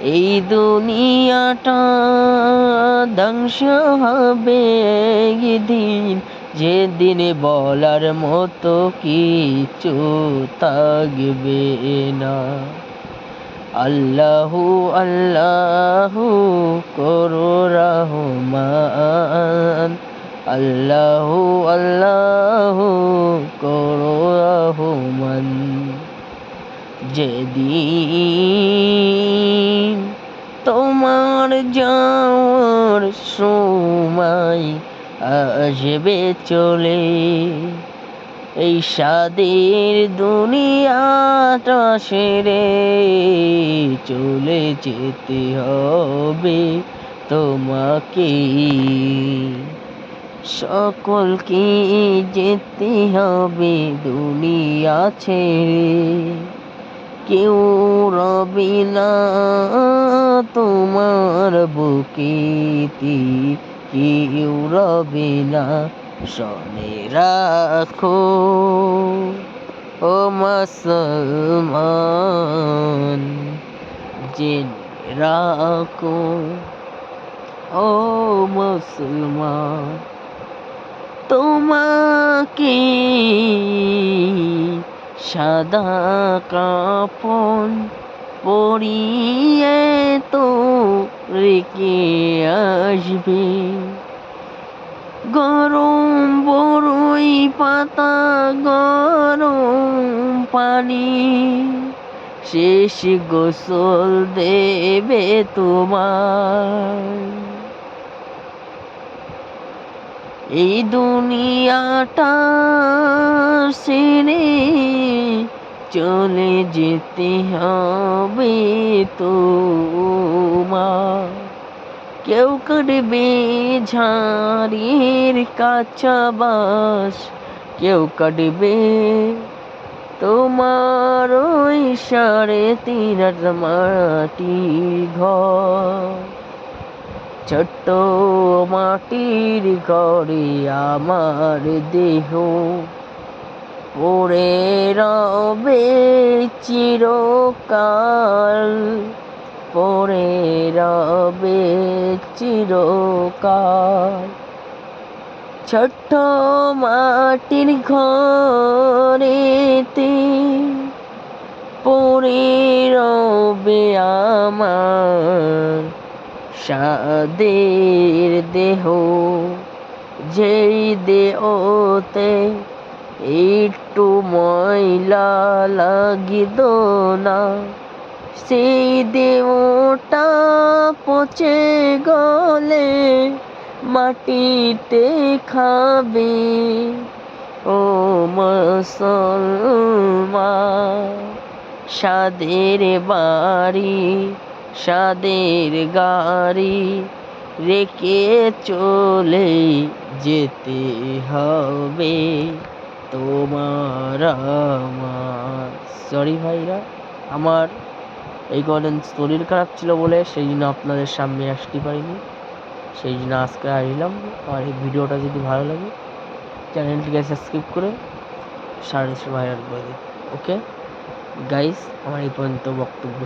এই দুনিয়াটা ধ্বংস হবে দিন যেদিন বলার মতো কিছু থাকবে না। আল্লাহু আল্লাহু করো রহমান। আল্লাহু আল্লাহু করো রহমান। যেদিন যাওয়ার সময় আসবে চলে। এই স্বাদের দুনিয়াটা সেরে চলে যেতে হবে তোমাকে। সকলকে যেতে হবে দুনিয়া ছেড়ে। কেউ রবে না তোমার বুকেতে কেউ রবে না শনে রাখো। ও মুসলমান, জেনে রাখো। ও মুসলমান, তোমাকে সাদা কাপন পরিয়ে তো রেখে আসবে। গরম বড়ই পাতা, গরম পানি। শেষ গোসল দেবে তোমার এই দুনিয়াটা সেরে চলে যেতে হবে তোমার। কেউ কাটবে ঝাড়ির কাঁচা বাস কেউ কাটবে তোমার ওই সাড়ে তিন মাটি ঘর। ছোট্ট মাটির ঘরে আমার দেহ। পড়ে রবে চিরকাল পড়ে রবে চিরকাল। ছোট্ট মাটির ঘরেতে পড়ে রবে আমার সাদের দেহ যেই দেহতে একটু ময়লা লাগিত না, সেই দেহটা পচে গলে মাটিতে খাবে। ও মুসলমান সাদের বাড়ি সাদের গাড়ি রেখে চলে যেতে হবে। তোমার আমার সরি ভাইরা, আমার এই কদিন শরীর খারাপ ছিল বলে সেই জন্য আপনাদের সামনে আসতে পারিনি। সেই জন্য আজকে আসলাম। আর এই ভিডিওটা যদি ভালো লাগে, চ্যানেলটিকে সাবস্ক্রাইব করে সাড়ে ভাইরাল করে দিন। ওকে গাইস আমার এই পর্যন্ত বক্তব্য